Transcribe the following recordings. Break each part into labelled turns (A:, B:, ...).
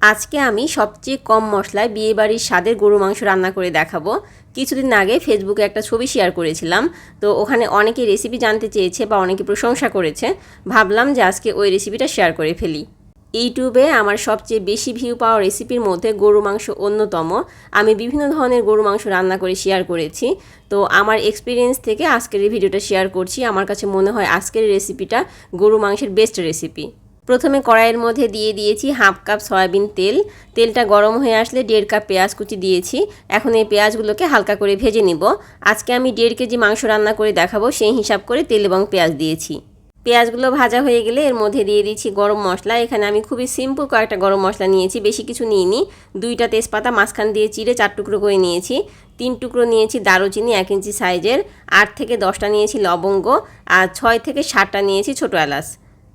A: আজকে আমি সবচেয়ে কম মশলায় বিয়েবাড়ির স্বাদের গরু মাংস রান্না করে দেখাবো। কিছুদিন আগে ফেসবুকে একটা ছবি শেয়ার করেছিলাম। তো ওখানে অনেকে রেসিপি জানতে চেয়েছে বা অনেকে প্রশংসা করেছে। ভাবলাম যে আজকে ওই রেসিপিটা শেয়ার করে ফেলি। ইউটিউবে আমার সবচেয়ে বেশি ভিউ পাওয়া রেসিপির মধ্যে গরু মাংস অন্যতম। আমি বিভিন্ন ধরনের গরু মাংস রান্না করে শেয়ার করেছি। তো আমার এক্সপিরিয়েন্স থেকে আজকের এই ভিডিওটা শেয়ার করছি। আমার কাছে মনে হয় আজকের রেসিপিটা গরু মাংসের বেস্ট রেসিপি প্রথমে কড়াইয়ের মধ্যে দিয়ে দিয়েছি হাফ কাপ সয়াবিন তেল। তেলটা গরম হয়ে আসলে দেড় কাপ পেঁয়াজ কুচি দিয়েছি। এখন এই পেঁয়াজগুলোকে হালকা করে ভেজে নিব। আজকে আমি দেড় কেজি মাংস রান্না করে দেখাবো, সেই হিসাব করে তেল এবং পেঁয়াজ দিয়েছি। পেঁয়াজগুলো ভাজা হয়ে গেলে এর মধ্যে দিয়ে দিচ্ছি গরম মশলা। এখানে আমি খুবই সিম্পল কয়েকটা গরম মশলা নিয়েছি, বেশি কিছু নিইনি। দুইটা তেজপাতা, মাঝখান দিয়ে চিড়ে চার টুকরো করে নিয়েছি। তিন টুকরো নিয়েছি দারুচিনি, এক ইঞ্চি সাইজের। আট থেকে দশটা নিয়েছি লবঙ্গ। আর ছয় থেকে সাতটা নিয়েছি ছোটো এলাচ।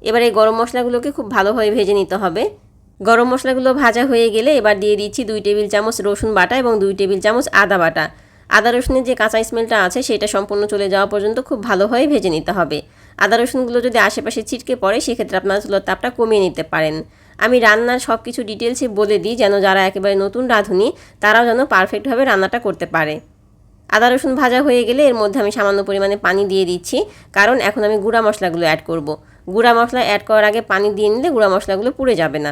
A: এবার এই গরম মশলাগুলোকে খুব ভালোভাবে ভেজে নিতে হবে। গরম মশলাগুলো ভাজা হয়ে গেলে এবার দিয়ে দিচ্ছি দুই টেবিল চামচ রসুন বাটা এবং দুই টেবিল চামচ আদা বাটা। আদা রসুনের যে কাঁচা স্মেলটা আছে সেটা সম্পূর্ণ চলে যাওয়া পর্যন্ত খুব ভালোভাবে ভেজে নিতে হবে। আদা রসুনগুলো যদি আশেপাশে ছিটকে পড়ে সেক্ষেত্রে আপনার চুলোর তাপটা কমিয়ে নিতে পারেন। আমি রান্নার সব কিছু ডিটেলসে বলে দিই যেন যারা একেবারে নতুন রাঁধুনি, তারাও যেন পারফেক্টভাবে রান্নাটা করতে পারে। আদা রসুন ভাজা হয়ে গেলে এর মধ্যে আমি সামান্য পরিমাণে পানি দিয়ে দিচ্ছি, কারণ এখন আমি গুঁড়া মশলাগুলো অ্যাড করব। গুঁড়া মশলা অ্যাড করার আগে পানি দিয়ে নিলে গুঁড়া মশলাগুলো পুড়ে যাবে না।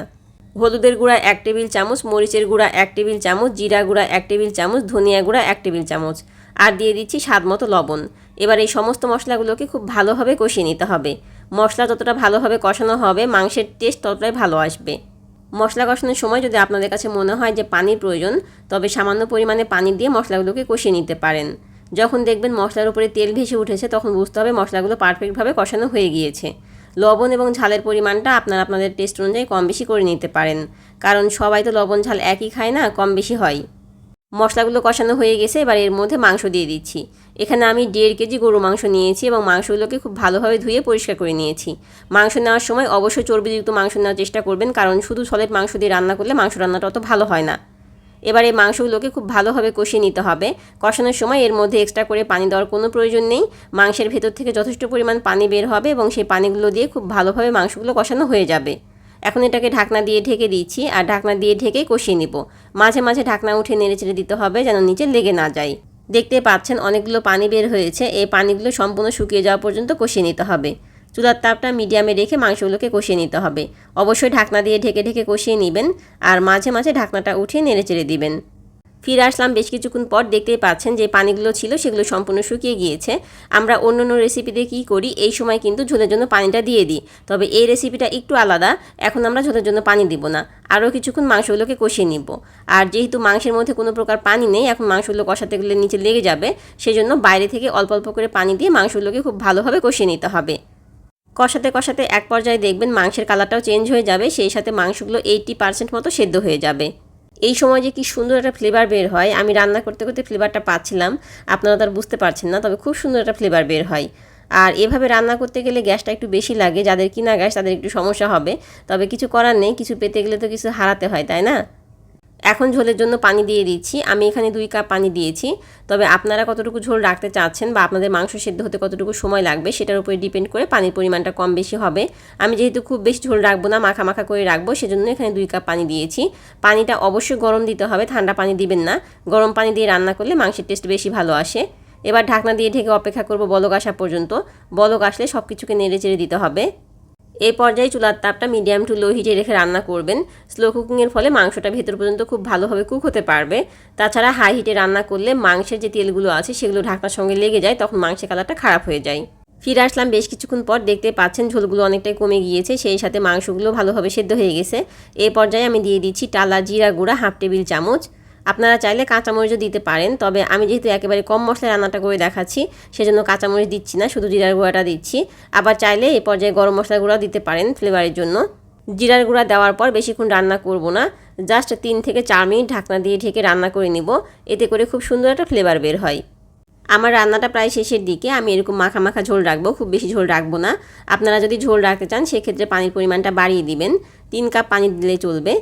A: হলুদের গুঁড়া এক টেবিল চামচ, মরিচের গুঁড়া এক টেবিল চামচ, জিরা গুঁড়া এক টেবিল চামচ, ধনিয়া গুঁড়া এক টেবিল চামচ আর দিয়ে দিচ্ছি স্বাদ মতো লবণ। এবার এই সমস্ত মশলাগুলোকে খুব ভালোভাবে কষিয়ে নিতে হবে। মশলা যতটা ভালোভাবে কষানো হবে, মাংসের টেস্ট ততটাই ভালো আসবে। মশলা কষানোর সময় যদি আপনাদের কাছে মনে হয় যে পানির প্রয়োজন, তবে সামান্য পরিমাণে পানি দিয়ে মশলাগুলোকে কষিয়ে নিতে পারেন। যখন দেখবেন মশলার উপরে তেল ভেসে উঠেছে, তখন বুঝতে হবে মশলাগুলো পারফেক্টভাবে কষানো হয়ে গিয়েছে। লবণ এবং ঝালের পরিমাণটা আপনারা আপনাদের টেস্ট অনুযায়ী কম বেশি করে নিতে পারেন। কারণ সবাই তো লবণ, ঝাল একই খায় না কম বেশি হয়। মশলাগুলো কষানো হয়ে গেছে, এবার এর মধ্যে মাংস দিয়ে দিচ্ছি। এখানে আমি দেড় কেজি গরু মাংস নিয়েছি এবং মাংসগুলোকে খুব ভালোভাবে ধুয়ে পরিষ্কার করে নিয়েছি। মাংস নেওয়ার সময় অবশ্যই চর্বিযুক্ত মাংস নেওয়ার চেষ্টা করবেন, কারণ শুধু সলেট মাংস দিয়ে রান্না করলে মাংস রান্নাটা অত ভালো হয় না। এবার এই মাংসগুলোকে খুব ভালোভাবে কষিয়ে নিতে হবে। কষানোর সময় এর মধ্যে এক্সট্রা করে পানি দেওয়ার কোনো প্রয়োজন নেই। মাংসের ভেতর থেকে যথেষ্ট পরিমাণ পানি বের হবে এবং সেই পানিগুলো দিয়ে খুব ভালোভাবে মাংসগুলো কষানো হয়ে যাবে। এখন এটাকে ঢাকনা দিয়ে ঢেকে দিচ্ছি আর ঢাকনা দিয়ে ঢেকে কষিয়ে নিব। মাঝে মাঝে ঢাকনা উঠে নেড়ে চেড়ে দিতে হবে যেন নিচে লেগে না যায়। দেখতে পাচ্ছেন অনেকগুলো পানি বের হয়েছে। এই পানিগুলো সম্পূর্ণ শুকিয়ে যাওয়া পর্যন্ত কষিয়ে নিতে হবে। চুলার তাপটা মিডিয়ামে রেখে মাংসগুলোকে কষিয়ে নিতে হবে। অবশ্যই ঢাকনা দিয়ে ঢেকে ঢেকে কষিয়ে নেবেন আর মাঝে মাঝে ঢাকনাটা উঠিয়ে নেড়ে চেড়ে দিবেন। ফিরে আসলাম বেশ কিছুক্ষণ পর দেখতেই পাচ্ছেন যে পানিগুলো ছিল সেগুলো সম্পূর্ণ শুকিয়ে গিয়েছে। আমরা অন্য অন্য রেসিপিতে কী করি, এই সময় কিন্তু ঝোলের জন্য পানিটা দিয়ে দিই। তবে এই রেসিপিটা একটু আলাদা, এখন আমরা ঝোলের জন্য পানি দিব না। আরও কিছুক্ষণ মাংসগুলোকে কষিয়ে নিব। আর যেহেতু মাংসের মধ্যে কোনো প্রকার পানি নেই, এখন মাংসগুলো কষাতে গেলে নিচে লেগে যাবে। সেজন্য বাইরে থেকে অল্প অল্প করে পানি দিয়ে মাংসগুলোকে খুব ভালোভাবে কষিয়ে নিতে হবে। কষাতে কষাতে এক পর্যায়ে দেখবেন মাংসের কালারটাও চেঞ্জ হয়ে যাবে, সেই সাথে মাংসগুলো এইটটি পার্সেন্ট মতো সেদ্ধ হয়ে যাবে। এই সময় যে কি সুন্দর একটা ফ্লেভার বের হয়, আমি রান্না করতে করতে ফ্লেভারটা পাচ্ছিলাম, আপনারা তার বুঝতে পারছেন না, তবে খুব সুন্দর একটা ফ্লেভার বের হয়। আর এভাবে রান্না করতে গেলে গ্যাসটা একটু বেশি লাগে, যাদের কিনা গ্যাস তাদের একটু সমস্যা হবে, তবে কিছু করার নেই, কিছু পেতে গেলে তো কিছু হারাতে হয়, তাই না? এখন ঝোলের জন্য পানি দিয়ে দিচ্ছি। আমি এখানে দুই কাপ পানি দিয়েছি। তবে আপনারা কতটুকু ঝোল রাখতে চাচ্ছেন বা আপনাদের মাংস সেদ্ধ হতে কতটুকু সময় লাগবে সেটার উপরে ডিপেন্ড করে পানির পরিমাণটা কম বেশি হবে। আমি যেহেতু খুব বেশি ঝোল রাখব না, মাখা মাখা করে রাখব, সেজন্য এখানে দুই কাপ পানি দিয়েছি। পানিটা অবশ্যই গরম দিতে হবে, ঠান্ডা পানি দিবেন না। গরম পানি দিয়ে রান্না করলে মাংসের টেস্ট বেশি ভালো আসে। এবার ঢাকনা দিয়ে ঢেকে অপেক্ষা করব বলক আসা পর্যন্ত। বলক আসলে সব কিছুকে নেড়ে চেড়ে দিতে হবে। এই পর্যায়ে চুলার তাপটা মিডিয়াম টু লো হিটে রেখে রান্না করবেন। স্লো কুকিংয়ের ফলে মাংসটা ভেতর পর্যন্ত খুব ভালোভাবে কুক হতে পারবে। তাছাড়া হাই হিটে রান্না করলে মাংসের যে তেলগুলো আছে সেগুলো ঢাকনার সঙ্গে লেগে যায়, তখন মাংসের কালারটা খারাপ হয়ে যায়। ফিরে আসলাম বেশ কিছুক্ষণ পর, দেখতে পাচ্ছেন ঝোলগুলো অনেকটাই কমে গিয়েছে, সেই সাথে মাংসগুলো ভালোভাবে সেদ্ধ হয়ে গেছে। এই পর্যায়ে আমি দিয়ে দিচ্ছি টালা জিরা গুঁড়া হাফ টেবিল চামচ। আপনারা চাইলে কাঁচামরিচও দিতে পারেন, তবে আমি যেহেতু একেবারে কম মশলা রান্নাটা করে দেখাচ্ছি, সেজন্য কাঁচামরিচ দিচ্ছি না, শুধু জিরার গুঁড়াটা দিচ্ছি। আবার চাইলে এই পর্যায়ে গরম মশলা গুঁড়াও দিতে পারেন ফ্লেভারের জন্য। জিরার গুঁড়া দেওয়ার পর বেশিক্ষণ রান্না করব না, জাস্ট তিন থেকে চার মিনিট ঢাকনা দিয়ে ঢেকে রান্না করে নিব, এতে করে খুব সুন্দর একটা ফ্লেভার বের হয়। আমার রান্নাটা প্রায় শেষের দিকে, আমি এরকম মাখা মাখা ঝোল রাখব, খুব বেশি ঝোল রাখব না। আপনারা যদি ঝোল রাখতে চান, সেক্ষেত্রে পানির পরিমাণটা বাড়িয়ে দিবেন। তিন কাপ পানি দিলে চলবে।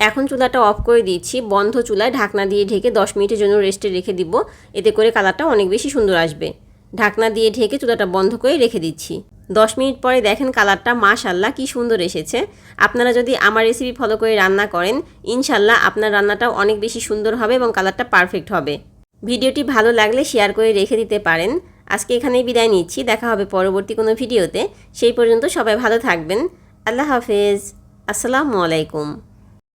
A: এখন চুলাটা অফ করে দিচ্ছি। বন্ধ চুলায় ঢাকনা দিয়ে ঢেকে দশ মিনিটের জন্য রেস্টে রেখে দিব। এতে করে কালারটা অনেক বেশি সুন্দর আসবে। ঢাকনা দিয়ে ঢেকে চুলাটা বন্ধ করে রেখে দিচ্ছি। দশ মিনিট পরে দেখেন কালারটা মাশাল্লাহ কি সুন্দর এসেছে। আপনারা যদি আমার রেসিপি ফলো করে রান্না করেন ইনশাল্লাহ আপনার রান্নাটাও অনেক বেশি সুন্দর হবে এবং কালারটা পারফেক্ট হবে। ভিডিওটি ভালো লাগলে শেয়ার করে রেখে দিতে পারেন। আজকে এখানেই বিদায় নিচ্ছি। দেখা হবে পরবর্তী কোনো ভিডিওতে। সেই পর্যন্ত সবাই ভালো থাকবেন। আল্লাহ হাফেজ। আসসালামু আলাইকুম।